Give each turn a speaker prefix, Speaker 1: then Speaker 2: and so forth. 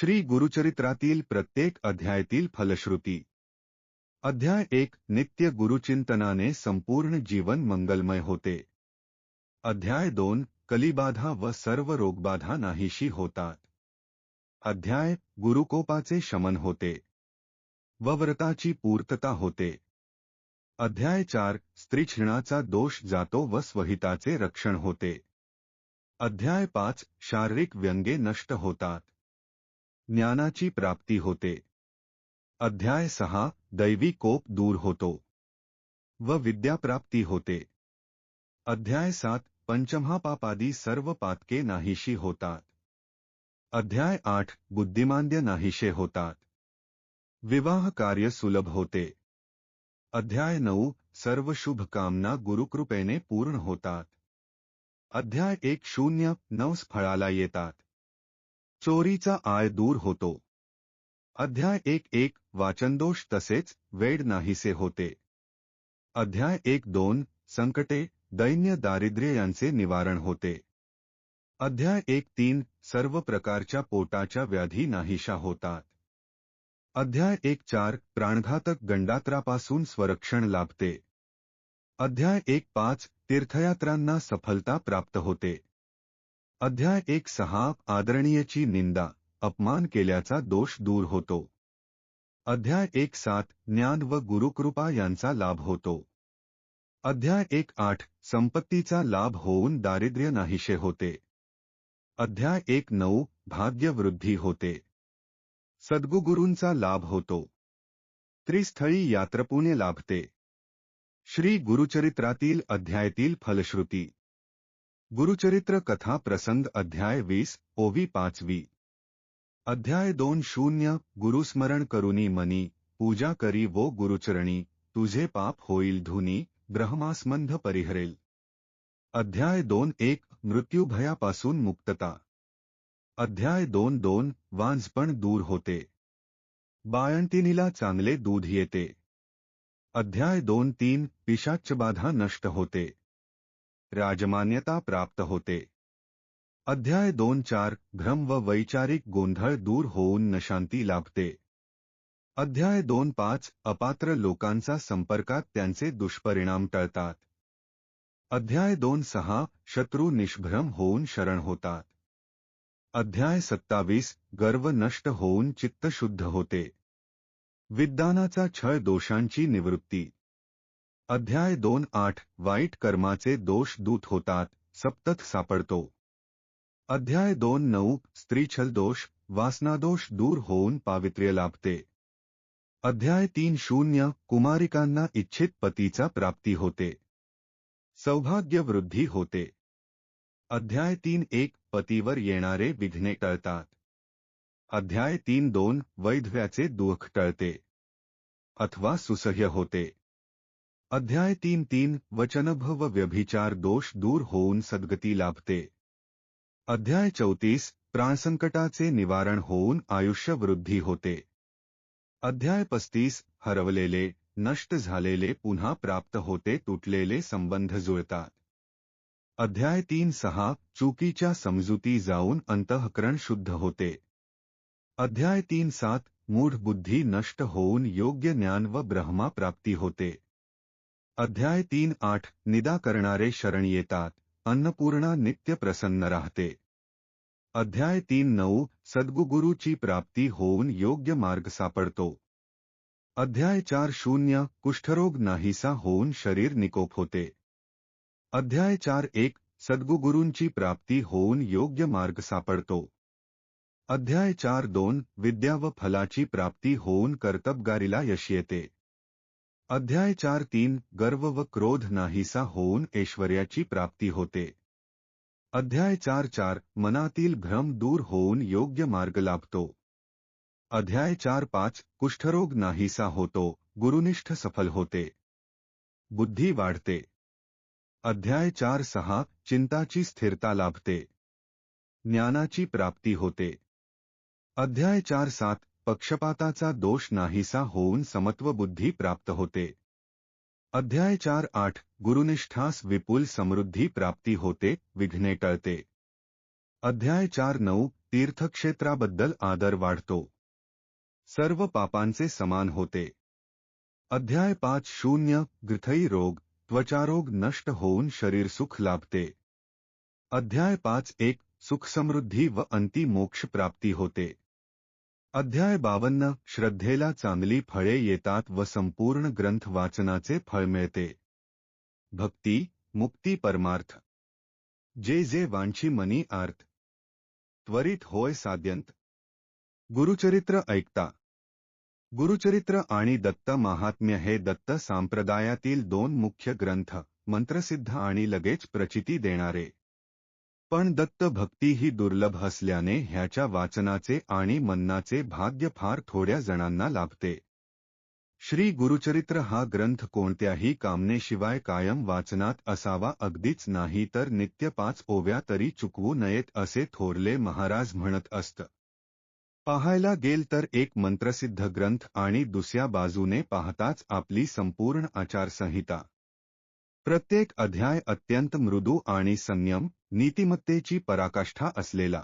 Speaker 1: श्री गुरुचरित्रातील प्रत्येक अध्यायातील फलश्रुती. अध्याय एक, नित्य गुरुचिंतनाने संपूर्ण जीवन मंगलमय होते. अध्याय दोन, कलिबाधा व सर्व रोगबाधा नाहीशी होतात. अध्याय, गुरुकोपाचे शमन होते. व व्रताची पूर्तता होते. अध्याय चार स्त्रीक्षणाचा दोष जातो व स्वहिताचे रक्षण होते. अध्याय पाच, शारीरिक व्यंगे नष्ट होतात. ज्ञानाची प्राप्ती होते. अध्याय सहा, दैवी कोप दूर होतो. व विद्याप्राप्ती होते. अध्याय सात, पंचमहापापादी सर्व पातके नाहीशी होतात. अध्याय आठ, बुद्धिमांद्य नाहीशे होतात. विवाह कार्य सुलभ होते. अध्याय नऊ, सर्व शुभ कामना गुरुकृपेने पूर्ण होतात. अध्याय एक, शून्य नवस फळाला येतात. चोरीचा आय दूर होतो. अध्याय एक एक वाचनदोष तसेच वेड नाहीसे होते. अध्याय एक दोन संकटे, दैन्य दारिद्र्य यांचे निवारण होते. अध्याय एक तीन सर्व प्रकारच्या पोटाच्या व्याधी नाहीशा होतात. अध्याय एक चार प्राणघातक गंडात्रापासून स्वरक्षण लाभते. अध्याय एक पाच तीर्थयात्रांना सफलता प्राप्त होते. अध्याय एक सहा आदरणीयची निंदा अपमान केल्याचा दोष दूर होतो. अध्याय एक सात ज्ञान व गुरुकृपा यांचा लाभ होतो. अध्याय एक आठ संपत्तीचा लाभ होऊन दारिद्र्य नाहीशे होते. अध्याय एक नऊ भाग्यवृद्धी होते. सद्गुगुरूंचा लाभ होतो. त्रिस्थळी यात्रपुणे लाभते. श्री गुरुचरित्रातील अध्यायातील फलश्रुती गुरुचरित्र कथा प्रसंग अध्याय वीस, ओवी पाचवी. अध्याय दोन शून्य, गुरुस्मरण करुनी मनी, पूजा करी वो गुरुचरणी, तुझे पाप होईल धुनी ब्रह्मास्मंध परिहरेल. अध्याय दोन एक मृत्यूभयापासून मुक्तता. अध्याय दोन दोन वांझपण दूर होते. बाळंतिनीला चांगले दूध येते. अध्याय दोन तीन, पिशाच्यबाधा नष्ट होते. राजमान्यता प्राप्त होते। अध्याय दोन चार, भ्रम व वैचारिक गोंधळ दूर होऊन नशांती लाभते। अध्याय दोन पाच, अपात्र लोकांचा संपर्कात त्यांचे दुष्परिणाम टळतात। अध्याय दोन सहा, शत्रू निष्भ्रम होऊन शरण होतात। अध्याय सत्तावीस, गर्व नष्ट होऊन चित्त शुद्ध होते। विद्वानाचा छळ दोषांची निवृत्ती। अध्याय दोन आठ, वाईट कर्माचे दोष दूत होतात सप्तथ सापडतो. अध्याय दोन नऊ, स्त्रीछल दोष, वासनादोष दूर होऊन पावित्र्य लाभते. अध्याय तीन शून्य, कुमारिकांना इच्छित पतीचा प्राप्ती होते. सौभाग्य वृद्धी होते. अध्याय तीन एक, पतीवर येणारे विघ्ने टळतात. अध्याय तीन दोन, वैधव्याचे दुःख टळते. अथवा सुसह्य होते. अध्याय तीन तीन वचनभ व व्यभिचार दोष दूर होऊन सद्गती लाभते. अध्याय चौतीस प्राणसंकटाचे निवारण होऊन आयुष्य वृद्धी होते. अध्याय पस्तीस, हरवलेले, नष्ट झालेले पुन्हा प्राप्त होते, तुटलेले संबंध जुळतात. अध्याय तीन सहा, चुकीच्या समजुती जाऊन अंतःकरण शुद्ध होते. अध्याय तीन सात मूढ बुद्धी नष्ट होऊन योग्य ज्ञान व ब्रह्मा प्राप्ती होते. अध्याय तीन आठ, निदा करणारे शरण येतात, अन्नपूर्णा नित्य प्रसन्न राहते. अध्याय तीन नऊ, सद्गुगुरूची प्राप्ती होऊन योग्य मार्ग सापडतो. अध्याय चार शून्य, कुष्ठरोग नाहीसा होऊन शरीर निकोप होते. अध्याय चार एक, सद्गुगुरूंची प्राप्ती होऊन योग्य मार्ग सापडतो. अध्याय चार दोन, विद्या व फलाची प्राप्ती होऊन कर्तबगारीला यश येते. अध्याय चार तीन, गर्व व क्रोध नाहीसा होऊन ऐश्वर्याची प्राप्ती होते. अध्याय चार चार, मनातील भ्रम दूर होऊन योग्य मार्ग लाभतो. अध्याय चार पाच, कुष्ठरोग नाहीसा होतो, गुरुनिष्ठ सफल होते. बुद्धी वाढते. अध्याय चार सहा, चिंताची स्थिरता लाभते. ज्ञानाची प्राप्ती होते. अध्याय चार सात पक्षपाताचा दोष नाहीसा होऊन समत्व बुद्धी प्राप्त होते. अध्याय चार आठ, गुरुनिष्ठास विपुल समृद्धी प्राप्ती होते, विघ्ने टळते. अध्याय चार नऊ, तीर्थक्षेत्राबद्दल आदर वाढतो. सर्व पापांचे समान होते. अध्याय पाच शून्य, गृथई रोग, त्वचारोग नष्ट होऊन शरीर सुख लाभते. अध्याय पाच एक, सुखसमृद्धी व अंतिमोक्ष प्राप्ती होते. अध्याय बावन्न श्रद्धेला चांगली फळे येतात व संपूर्ण ग्रंथ वाचनाचे फळ मिळते. भक्ती मुक्ती परमार्थ. जे जे वांछी मनी अर्थ त्वरित होय साध्यंत. गुरुचरित्र ऐकता. गुरुचरित्र आणि दत्त महात्म्य हे दत्त संप्रदायातील दोन मुख्य ग्रंथ मंत्रसिद्ध आणि लगेच प्रचिती देणारे. पण दत्त भक्ती ही दुर्लभ असल्याने ह्याच्या वाचनाचे आणि मन्नाचे भाग्य फार थोड्या जणांना लाभते. श्री गुरुचरित्र हा ग्रंथ कोणत्याही कामनेशिवाय कायम वाचनात असावा अगदीच नाही तर नित्य पाच ओव्या तरी चुकवू नयेत असे थोरले महाराज म्हणत असत. पाहायला गेल तर एक मंत्रसिद्ध ग्रंथ आणि दुसऱ्या बाजूने पाहताच आपली संपूर्ण आचारसंहिता. प्रत्येक अध्याय अत्यंत मृदू आणि संयम नीतिमत्तेची पराकाष्ठा असलेला